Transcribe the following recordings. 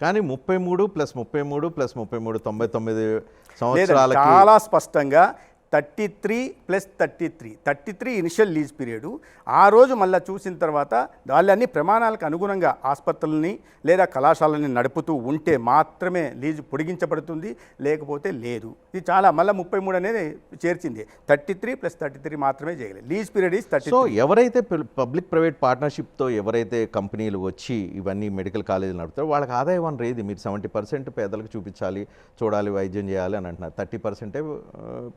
కానీ ముప్పై మూడు ప్లస్ ముప్పై మూడు ప్లస్ ముప్పై మూడు తొంభై తొమ్మిది లేదా సంవత్సరాలకి చాలా స్పష్టంగా thirty three plus thirty three. Thirty three initial lease period. ఆ రోజు మళ్ళీ చూసిన తర్వాత వాళ్ళన్ని ప్రమాణాలకు అనుగుణంగా ఆసుపత్రులని లేదా కళాశాలని నడుపుతూ ఉంటే మాత్రమే లీజు పొడిగించబడుతుంది లేకపోతే లేదు. ఇది చాలా మళ్ళీ ముప్పై మూడు అనేది చేర్చింది. Thirty three plus thirty three మాత్రమే చేయలేదు lease period is thirty so ఎవరైతే పబ్లిక్ ప్రైవేట్ పార్ట్నర్షిప్తో ఎవరైతే కంపెనీలు వచ్చి ఇవన్నీ మెడికల్ కాలేజీలు నడుపుతారో వాళ్ళకి ఆదాయం అని రేది మీరు సెవెంటీ పర్సెంట్ పేదలకు చూపించాలి చూడాలి వైద్యం చేయాలి అని అంటున్నారు. థర్టీ పర్సెంటే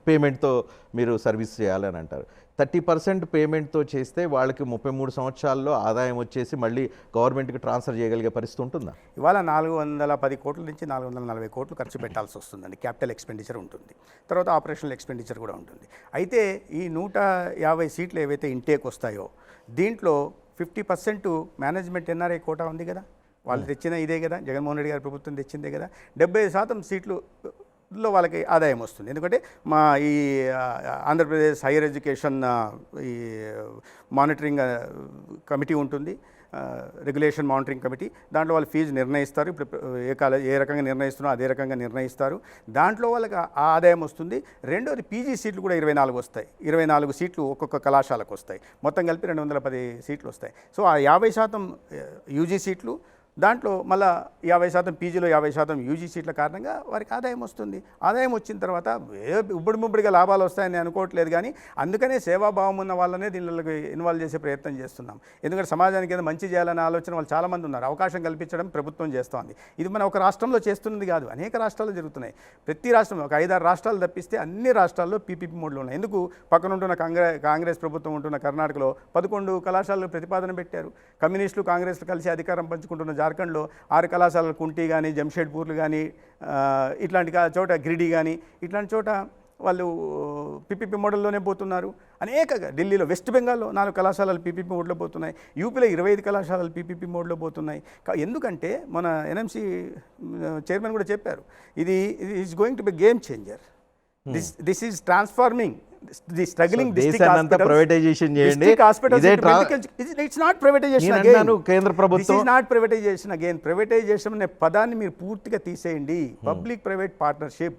పేమెంట్తో మీరు సర్వీస్ చేయాలి అని అంటారు. థర్టీ పర్సెంట్ పేమెంట్తో చేస్తే వాళ్ళకి ముప్పై మూడు సంవత్సరాల్లో ఆదాయం వచ్చేసి మళ్ళీ గవర్నమెంట్కి ట్రాన్స్ఫర్ చేయగలిగే పరిస్థితి ఉంటుందా? ఇవాళ నాలుగు వందల పది కోట్ల నుంచి నాలుగు వందల నలభై కోట్లు ఖర్చు పెట్టాల్సి వస్తుందండి. క్యాపిటల్ ఎక్స్పెండిచర్ ఉంటుంది. తర్వాత ఆపరేషనల్ ఎక్స్పెండిచర్ కూడా ఉంటుంది. అయితే ఈ నూట యాభై సీట్లు ఏవైతే ఇంటేక్ వస్తాయో దీంట్లో fifty percent management NRI quota ఉంది కదా. వాళ్ళు తెచ్చిన ఇదే కదా. జగన్మోహన్ రెడ్డి గారి ప్రభుత్వం తెచ్చిందే కదా. డెబ్బై శాతం సీట్లు లో వాళ్ళకి ఆదాయం వస్తుంది. ఎందుకంటే మా ఈ ఆంధ్రప్రదేశ్ హైయర్ ఎడ్యుకేషన్ ఈ మానిటరింగ్ కమిటీ ఉంటుంది. Regulation monitoring committee. దాంట్లో వాళ్ళు ఫీజు నిర్ణయిస్తారు. ఇప్పుడు ఏ కాలేజ్ ఏ రకంగా నిర్ణయిస్తున్నారో అదే రకంగా నిర్ణయిస్తారు. దాంట్లో వాళ్ళకి ఆ ఆదాయం వస్తుంది. రెండోది పీజీ సీట్లు కూడా ఇరవై నాలుగు వస్తాయి. ఇరవై నాలుగు సీట్లు ఒక్కొక్క కళాశాలకు వస్తాయి. మొత్తం కలిపి రెండు వందల పది సీట్లు వస్తాయి. సో ఆ యాభై శాతం యూజీ సీట్లు దాంట్లో మళ్ళా యాభై శాతం పీజీలో యాభై శాతం యూజీ సీట్ల కారణంగా వారికి ఆదాయం వస్తుంది. ఆదాయం వచ్చిన తర్వాత ఉబ్బడి ముబ్బడిగా లాభాలు వస్తాయని అనుకోవట్లేదు కానీ అందుకనే సేవాభావం ఉన్న వాళ్ళనే దీనిలోకి ఇన్వాల్వ్ చేసే ప్రయత్నం చేస్తున్నాం. ఎందుకంటే సమాజానికి ఏదో మంచి చేయాలనే ఆలోచన వాళ్ళు చాలామంది ఉన్నారు. అవకాశం కల్పించడం ప్రభుత్వం చేస్తోంది. ఇది మన ఒక రాష్ట్రంలో చేస్తున్నది కాదు. అనేక రాష్ట్రాల్లో జరుగుతున్నాయి. ప్రతి రాష్ట్రం ఒక ఐదారు రాష్ట్రాలు తప్పిస్తే అన్ని రాష్ట్రాల్లో పీపీపీ మోడ్లు ఉన్నాయి. ఎందుకు? పక్కన ఉంటున్న కాంగ్రెస్ కాంగ్రెస్ ప్రభుత్వం ఉంటున్న కర్ణాటకలో పదకొండు కళాశాలలు ప్రతిపాదన పెట్టారు. కమ్యూనిస్టులు కాంగ్రెస్లు కలిసి అధికారం పంచుకుంటున్న జార్ఖండ్లో ఆరు కళాశాలలు కుంటి కానీ జంషెడ్పూర్లు కానీ ఇట్లాంటి చోట గిరిడి కానీ ఇట్లాంటి చోట వాళ్ళు పీపీపీ మోడల్లోనే పోతున్నారు. అనేక ఢిల్లీలో వెస్ట్ బెంగాల్లో నాలుగు కళాశాలలు పీపీపీ మోడ్లో పోతున్నాయి. యూపీలో ఇరవై ఐదు కళాశాలలు పీపీపీ మోడ్లో పోతున్నాయి. ఎందుకంటే మన ఎన్ఎంసీ చైర్మన్ కూడా చెప్పారు. ఇది ఇది is going to be game changer this this is transforming the struggling privatization చేయండి. ఇట్స్ నాట్ ప్రైవేటైజేషన్ అంటున్నాను, కేంద్ర ప్రభుత్వం- నాట్ ప్రైవేటైజేషన్ అగైన్ ప్రైవేటైజేషన్ అనే పదాన్ని మీరు పూర్తిగా తీసేయండి. Public private partnership